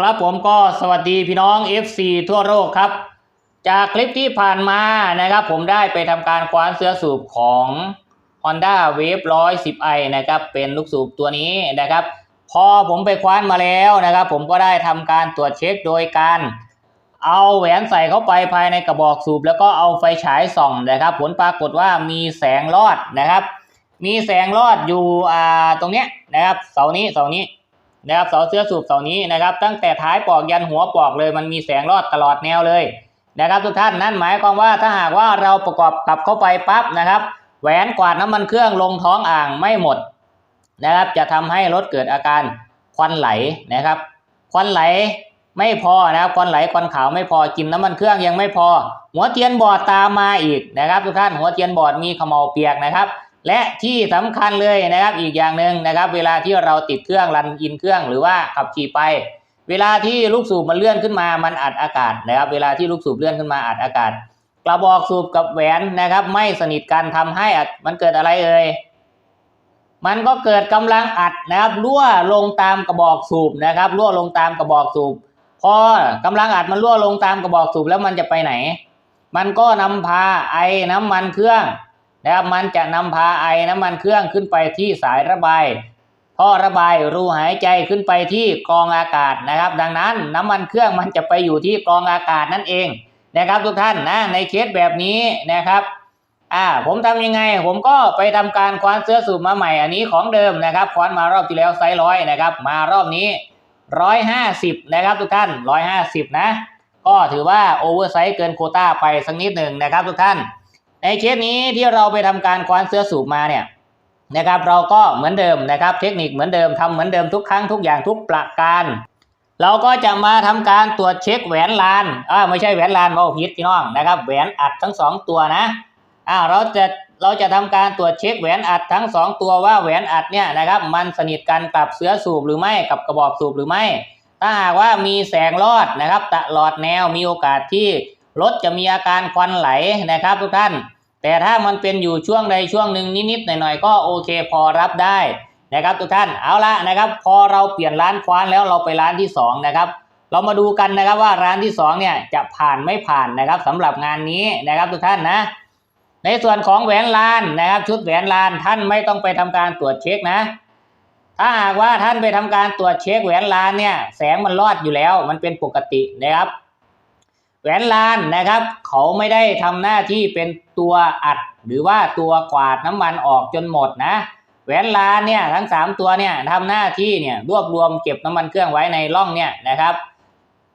ครับผมก็สวัสดีพี่น้อง FC ทั่วโลกครับ จากคลิปที่ผ่านมานะครับ ผมได้ไปทำการคว้านเสื้อสูบของ Honda Wave 110i นะครับเป็นลูกสูบตัวนี้นะครับ พอผมไปคว้านมาแล้วนะครับ ผมก็ได้ทำการตรวจเช็คโดยการเอาแหวนใส่เข้าไปภายในกระบอกสูบ แล้วก็เอาไฟฉายส่องนะครับ ผลปรากฏว่ามีแสงรอดนะครับ มีแสงรอดอยู่อ่าตรงเนี้ยนะครับเสานี้เสานี้ นะครับเสาเสื้อสูบเสานี้นะครับ ตั้งแต่ท้ายปลอกยันหัวปลอกเลย มันมีแสงรอดตลอดแนวเลยนะครับทุกท่านนั่นหมายความว่าถ้าหากว่าเราประกอบกลับเข้าไปปั๊บนะครับ แหวนกวาดน้ำมันเครื่องลงท้องอ่างไม่หมดนะครับ จะทำให้รถเกิดอาการควันไหลนะครับ ควันไหลไม่พอนะครับควันไหลควันขาวไม่พอกินน้ำมันเครื่องยังไม่พอ หัวเทียนบอดตามมาอีกนะครับ ทุกท่านหัวเทียนบอดมีขมเหลเปียกนะครับ และที่สำคัญเลยนะครับอีกอย่างหนึ่งนะครับ เวลาที่เราติดเครื่องรันอินเครื่องหรือว่าขับขี่ไป เวลาที่ลูกสูบมันเลื่อนขึ้นมา มันอัดอากาศนะครับ เวลาที่ลูกสูบเลื่อนขึ้นมาอัดอากาศ กระบอกสูบกับแหวนนะครับ ไม่สนิทกันทำให้มันเกิดอะไรเอ่ยมันก็เกิดกำลังอัดนะครับรั่วลงตามกระบอกสูบนะครับรั่วลงตามกระบอกสูบพอกำลังอัดมันรั่วลงตามกระบอกสูบแล้วมันจะไปไหน มันก็นำพาไอ้น้ำมันเครื่อง นะครับมันจะนำพาไอน้ำมันเครื่องขึ้นไปที่สายระบายท่อระบายรูหายใจขึ้นไปที่กรองอากาศนะครับ ดังนั้นน้ำมันเครื่องมันจะไปอยู่ที่กรองอากาศนั่นเองนะครับทุกท่านนะในเคสแบบนี้นะครับอ่าผมทำยังไง ผมก็ไปทำการคว้านเสื้อสูบมาใหม่อันนี้ของเดิมนะครับคว้านมารอบที่แล้วไซส์ร้อยนะครับ มารอบนี้ร้อยห้าสิบนะครับทุกท่านร้อยห้าสิบนะ ก็ถือว่าโอเวอร์ไซส์เกินโคต้าไปสักนิดหนึ่งนะครับทุกท่าน ในเคสนี้ที่เราไปทำการคว้านเสื้อสูบมาเนี่ยนะครับเราก็เหมือนเดิมนะครับ เทคนิคเหมือนเดิมทำเหมือนเดิมทุกครั้งทุกอย่างทุกประการ เราก็จะมาทำการตรวจเช็คแหวนลานอ่าไม่ใช่แหวนลานว่าผิดพี่น้องนะครับแหวนอัดทั้งสองตัวนะอ่าเราจะเราจะทำการตรวจเช็คแหวนอัดทั้งสองตัวว่าแหวนอัดเนี่ยนะครับมันสนิทกันกับเสื้อสูบหรือไม่กับกระบอกสูบหรือไม่ ถ้าหากว่ามีแสงรอดนะครับตลอดแนวมีโอกาสที่ รถจะมีอาการควันไหลนะครับทุกท่าน แต่ถ้ามันเป็นอยู่ช่วงใดช่วงหนึ่งนิดๆหน่อยๆก็โอเคพอรับได้นะครับทุกท่านเอาละนะครับ พอเราเปลี่ยนร้านคว้านแล้วเราไปร้านที่สองนะครับเรามาดูกันนะครับว่าร้านที่สองเนี่ยจะผ่านไม่ผ่านนะครับสำหรับงานนี้นะครับทุกท่านนะ ในส่วนของแหวนลานนะครับ ชุดแหวนลานท่านไม่ต้องไปทำการตรวจเช็คนะ ถ้าหากว่าท่านไปทำการตรวจเช็คแหวนลานเนี่ยแสงมันรอดอยู่แล้ว มันเป็นปกตินะครับ แหวนลานนะครับ เขาไม่ได้ทำหน้าที่เป็นตัวอัด หรือว่าตัวกวาดน้ำมันออกจนหมดนะ แหวนลานเนี่ยทั้งสามตัวเนี่ยทำหน้าที่เนี่ยรวบรวมเก็บน้ำมันเครื่องไว้ในร่องเนี่ยนะครับ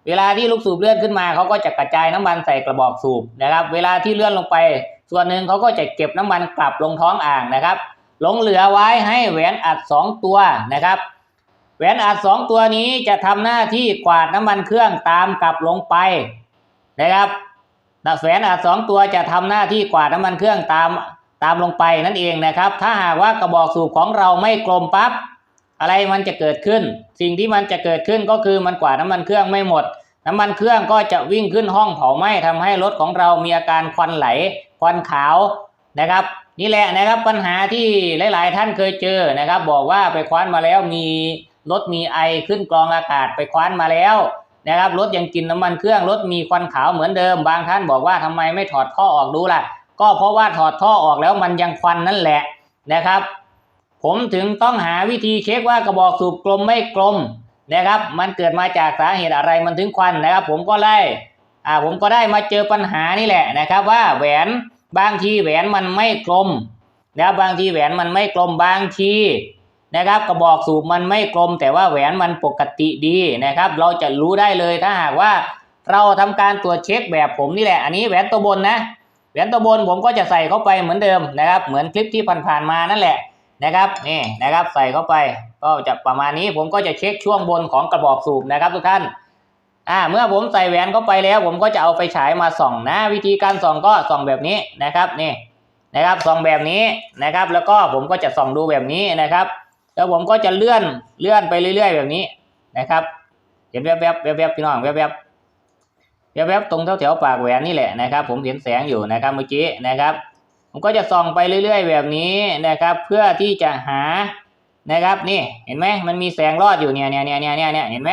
เวลาที่ลูกสูบเลื่อนขึ้นมาเขาก็จะกระจายน้ำมันใส่กระบอกสูบนะครับ เวลาที่เลื่อนลงไป ส่วนหนึ่งเขาก็จะเก็บน้ำมันกลับลงท้องอ่างนะครับ หลงเหลือไว้ให้แหวนอัดสองตัวนะครับแหวนอัดสองตัวนี้จะทำหน้าที่กวาดน้ำมันเครื่องตามกลับลงไป นะครับแหวนอัดสองตัวจะทำหน้าที่กวาดน้ำมันเครื่องตามตามลงไปนั่นเองนะครับ ถ้าหากว่ากระบอกสูบของเราไม่กลมปั๊บอะไรมันจะเกิดขึ้น สิ่งที่มันจะเกิดขึ้นก็คือมันกวาดน้ำมันเครื่องไม่หมด น้ำมันเครื่องก็จะวิ่งขึ้นห้องเผาไหม้ทำให้รถของเรามีอาการควันไหลควันขาวนะครับนี่แหละนะครับปัญหาที่หลาย ๆ ท่านเคยเจอนะครับ บอกว่าไปคว้านมาแล้วมีรถมีไอขึ้นกรองอากาศไปคว้านมาแล้ว นะครับรถยังกินน้ำมันเครื่องรถมีควันขาวเหมือนเดิม บางท่านบอกว่าทำไมไม่ถอดท่อออกดูล่ะ ก็เพราะว่าถอดท่อออกแล้วมันยังควันนั่นแหละนะครับ ผมถึงต้องหาวิธีเช็คว่ากระบอกสูบกลมไม่กลมนะครับ มันเกิดมาจากสาเหตุอะไรมันถึงควันนะครับ ผมก็ไล่อ่าผมก็ได้มาเจอปัญหานี่แหละนะครับ ว่าแหวนบางทีแหวนมันไม่กลมนะบางทีแหวนมันไม่กลมบางที นะครับกระบอกสูบมันไม่กลม แต่ว่าแหวนมันปกติดีนะครับ เราจะรู้ได้เลยถ้าหากว่า เราทำการตรวจเช็คแบบผมนี่แหละ อันนี้แหวนตัวบนนะแหวนตัวบนผมก็จะใส่เข้าไปเหมือนเดิมนะครับ เหมือนคลิปที่ผ่านๆมานั่นแหละนะครับนี่นะครับใส่เข้าไปก็จะประมาณนี้ผมก็จะเช็คช่วงบนของกระบอกสูบนะครับทุกท่านอ่าเมื่อผมใส่แหวนเข้าไปแล้ว ผมก็จะเอาไฟฉายมาส่องนะ วิธีการส่องก็ส่องแบบนี้นะครับนี่นะครับส่องแบบนี้นะครับ แล้วก็ผมก็จะส่องดูแบบนี้นะครับ แล้วผมก็จะเลื่อนเลื่อนไปเรื่อย ๆ แบบนี้นะครับ เห็นแวบๆแวบๆพี่น้องแวบๆแวบๆตรงแถวๆปากแหวนนี่แหละนะครับ ผมเห็นแสงอยู่นะครับเมื่อกี้นะครับ ผมก็จะส่องไปเรื่อย ๆ แบบนี้นะครับ เพื่อที่จะหานะครับนี่เห็นไหมมันมีแสงรอดอยู่เนี่ยเนี่ยเนี่ยเนี่ยเนี่ยเห็นไหม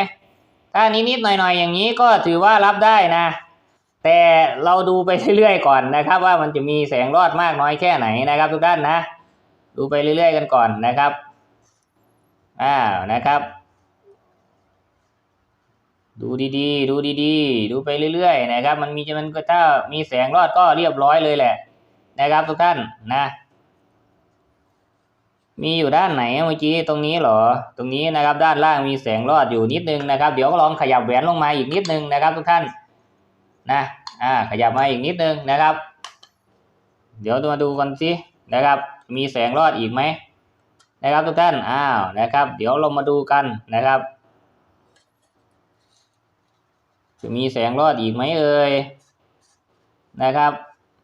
ถ้านิดๆหน่อยๆอย่างนี้ก็ถือว่ารับได้นะ แต่เราดูไปเรื่อยๆก่อนนะครับ ว่ามันจะมีแสงรอดมากน้อยแค่ไหนนะครับ ทุกท่านนะ ดูไปเรื่อย ๆ กันก่อนนะครับ อ้าวนะครับ ดูดีๆ ดูดีๆ ดูไปเรื่อยๆ นะครับ มันมีมันก็ถ้ามีแสงรอดก็เรียบร้อยเลยแหละ นะครับทุกท่านนะ มีอยู่ด้านไหนเมื่อกี้ตรงนี้หรอ ตรงนี้นะครับ ด้านล่างมีแสงรอดอยู่นิดนึงนะครับ เดี๋ยวก็ลองขยับแหวนลงมาอีกนิดนึงนะครับ ทุกท่านนะอ่าขยับมาอีกนิดนึงนะครับ เดี๋ยวมาดูกันสินะครับ มีแสงรอดอีกไหม นะครับทุกท่านอ้าวนะครับ เดี๋ยวเรามาดูกันนะครับ จะมีแสงรอดอีกไหมเอ่ยนะครับ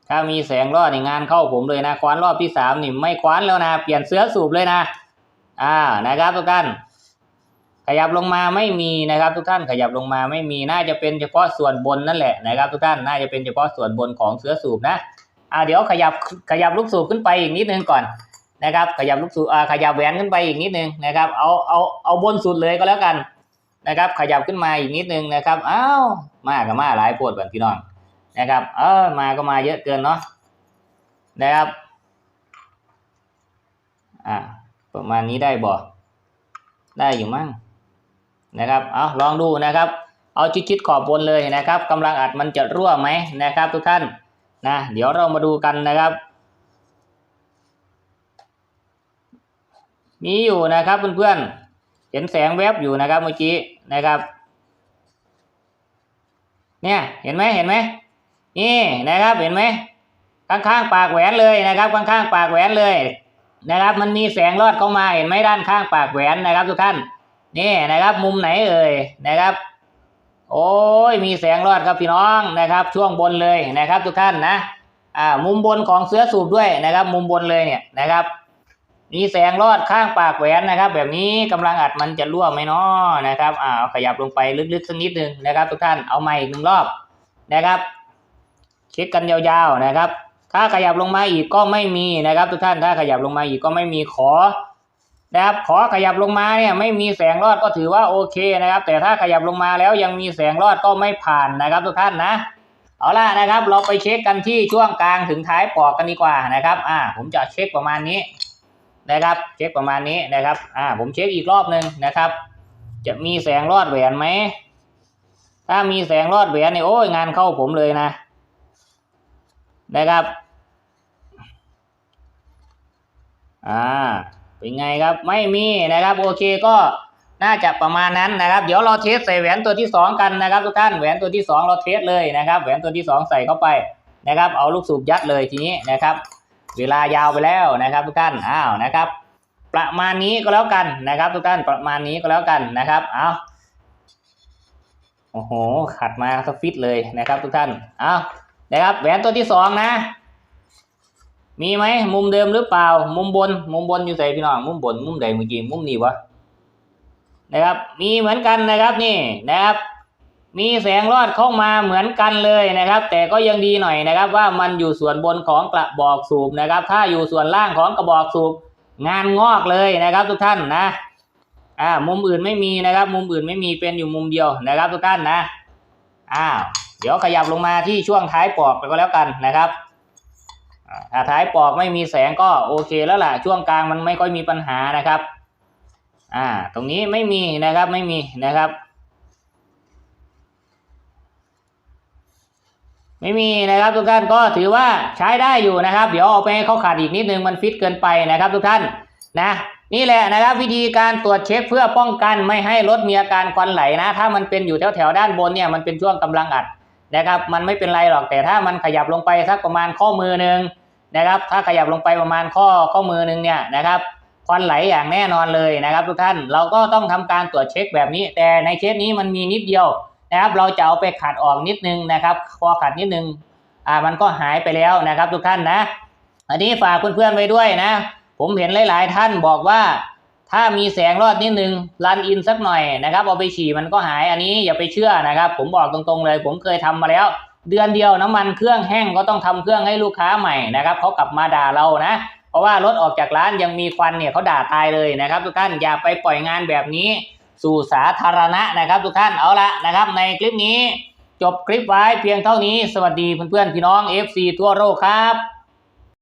ถ้ามีแสงรอดในงานเข้าผมเลยนะคว้านรอบที่สามนี่ไม่คว้านแล้วนะ เปลี่ยนเสื้อสูบเลยนะอ่านะครับทุกท่าน ขยับลงมาไม่มีนะครับ ทุกท่านขยับลงมาไม่มีน่าจะเป็นเฉพาะส่วนบนนั่นแหละนะครับ ทุกท่านน่าจะเป็นเฉพาะส่วนบนของเสื้อสูบนะอ่าเดี๋ยวขยับขยับลูกสูบขึ้นไปอีกนิดนึงก่อน นะครับขยับลูกสูบอ่าขยับแหวนขึ้นไปอีกนิดนึงนะครับเอาเอาเอาบนสุดเลยก็แล้วกันนะครับขยับขึ้นมาอีกนิดนึงนะครับอ้าวมากับมาหลายโพดแบบพี่น้องนะครับเออมาก็มาเยอะเกินเนาะนะครับอ่าประมาณนี้ได้บ่ได้อยู่มั้งนะครับเอาลองดูนะครับเอาชิดๆขอบบนเลยนะครับกำลังอัดมันจะรั่วไหมนะครับ ทุกท่านนะเดี๋ยวเรามาดูกันนะครับ มีอยู่นะครับเพื่อนๆ เห็นแสงแวบอยู่นะครับเมื่อกี้นะครับ เนี่ยเห็นไหมเห็นไหมนี่นะครับเห็นไหมข้างๆปากแหวนเลยนะครับข้างๆปากแหวนเลยนะครับ มันมีแสงรอดเข้ามาเห็นไหมด้านข้างปากแหวนนะครับ ทุกท่านนี่นะครับ มุมไหนเอ่ยนะครับ โอ้ยมีแสงรอดครับพี่น้องนะครับ ช่วงบนเลยนะครับ ทุกท่านนะอ่ามุมบนของเสื้อสูบด้วยนะครับ มุมบนเลยเนี่ยนะครับ มีแสงรอดข้างปากแหวนนะครับ แบบนี้กำลังอัดมันจะรั่วไหมเนาะนะครับอ่าเอาขยับลงไปลึกๆสักนิดนึงนะครับ ทุกท่านเอาใหม่อีกหนึ่งรอบนะครับเช็คกันยาวๆนะครับ ถ้าขยับลงมาอีกก็ไม่มีนะครับ ทุกท่านถ้าขยับลงมาอีกก็ไม่มีขอนะครับขอขยับลงมาเนี่ยไม่มีแสงรอดก็ถือว่าโอเคนะครับ แต่ถ้าขยับลงมาแล้วยังมีแสงรอดก็ไม่ผ่านนะครับ ทุกท่านนะ เอาล่ะนะครับ เราไปเช็คกันที่ช่วงกลางถึงท้ายปอกกันดีกว่านะครับ อ่า ผมจะเช็คประมาณนี้ นะครับเช็คประมาณนี้นะครับอ่าผมเช็คอีกรอบหนึ่งนะครับ จะมีแสงรอดแหวนไหมถ้ามีแสงรอดแหวนเนี่ยโอ้ยงานเข้าผมเลยนะนะครับอ่าเป็นไงครับไม่มีนะครับโอเคก็น่าจะประมาณนั้นนะครับ เดี๋ยวเราเทสใส่แหวนตัวที่สองกันนะครับทุกท่านแหวนตัวที่สองเราเทสเลยนะครับ แหวนตัวที่สองใส่เข้าไปนะครับ เอาลูกสูบยัดเลยทีนี้นะครับ เวลายาวไปแล้วนะครับ ทุกท่านอ้าวนะครับ ประมาณนี้ก็แล้วกันนะครับ ทุกท่านประมาณนี้ก็แล้วกันนะครับเอาโอ้โหขัดมาสฟิตเลยนะครับ ทุกท่านเอานะครับแหวนตัวที่สองนะ มีไหมมุมเดิมหรือเปล่า มุมบน มุมบนอยู่ใส่พี่น้องมุมบนมุมใดเมื่อกี้มุมนี้วะนะครับ มีเหมือนกันนะครับนี่นะครับ มีแสงรอดเข้ามาเหมือนกันเลยนะครับ แต่ก็ยังดีหน่อยนะครับ ว่ามันอยู่ส่วนบนของกระบอกสูบนะครับ ถ้าอยู่ส่วนล่างของกระบอกสูบงานงอกเลยนะครับ ทุกท่านนะอ่ามุมอื่นไม่มีนะครับ มุมอื่นไม่มีเป็นอยู่มุมเดียวนะครับ ทุกท่านนะอ้าวเดี๋ยวขยับลงมาที่ช่วงท้ายปอกไปก็แล้วกันนะครับถ้าท้ายปอกไม่มีแสงก็โอเคแล้วล่ะ ช่วงกลางมันไม่ค่อยมีปัญหานะครับ อ่า ตรงนี้ไม่มีนะครับไม่มีนะครับ ไม่มีนะครับทุกท่านก็ถือว่าใช้ได้อยู่นะครับ เดี๋ยวเอาไปให้เขาขาดอีกนิดนึงมันฟิตเกินไปนะครับ ทุกท่านนะนี่แหละนะครับวิธีการตรวจเช็คเพื่อป้องกันไม่ให้รถมีอาการควันไหลนะ ถ้ามันเป็นอยู่แถวแถวๆด้านบนเนี่ยมันเป็นช่วงกำลังอัดนะครับมันไม่เป็นไรหรอกแต่ถ้ามันขยับลงไปสักประมาณข้อมือหนึ่งนะครับถ้าขยับลงไปประมาณข้อข้อมือหนึ่งเนี่ยนะครับควันไหลอย่างแน่นอนเลยนะครับ ทุกท่านเราก็ต้องทำการตรวจเช็คแบบนี้ แต่ในเคสนี้มันมีนิดเดียว นะครับ เราจะเอาไปขัดออกนิดนึงนะครับ พอขัดนิดนึงอ่ามันก็หายไปแล้วนะครับ ทุกท่านนะ อันนี้ฝากเพื่อนๆไว้ด้วยนะ ผมเห็นหลาย ๆ ท่านบอกว่า ถ้ามีแสงรอดนิดนึงรันอินสักหน่อยนะครับเอาไปฉี่มันก็หายอันนี้อย่าไปเชื่อนะครับ ผมบอกตรงๆเลย ผมเคยทำมาแล้ว เดือนเดียวน้ำมันเครื่องแห้งก็ต้องทำเครื่องให้ลูกค้าใหม่นะครับเขากลับมาด่าเรานะเพราะว่ารถออกจากร้านยังมีควันเนี่ยเขาด่าตายเลยนะครับ ทุกท่านอย่าไปปล่อยงานแบบนี้ สู่สาธารณะนะครับทุกท่านเอาละนะครับ ในคลิปนี้จบคลิปไว้เพียงเท่านี้ สวัสดีเพื่อนๆพี่น้อง FC ทั่วโลกครับ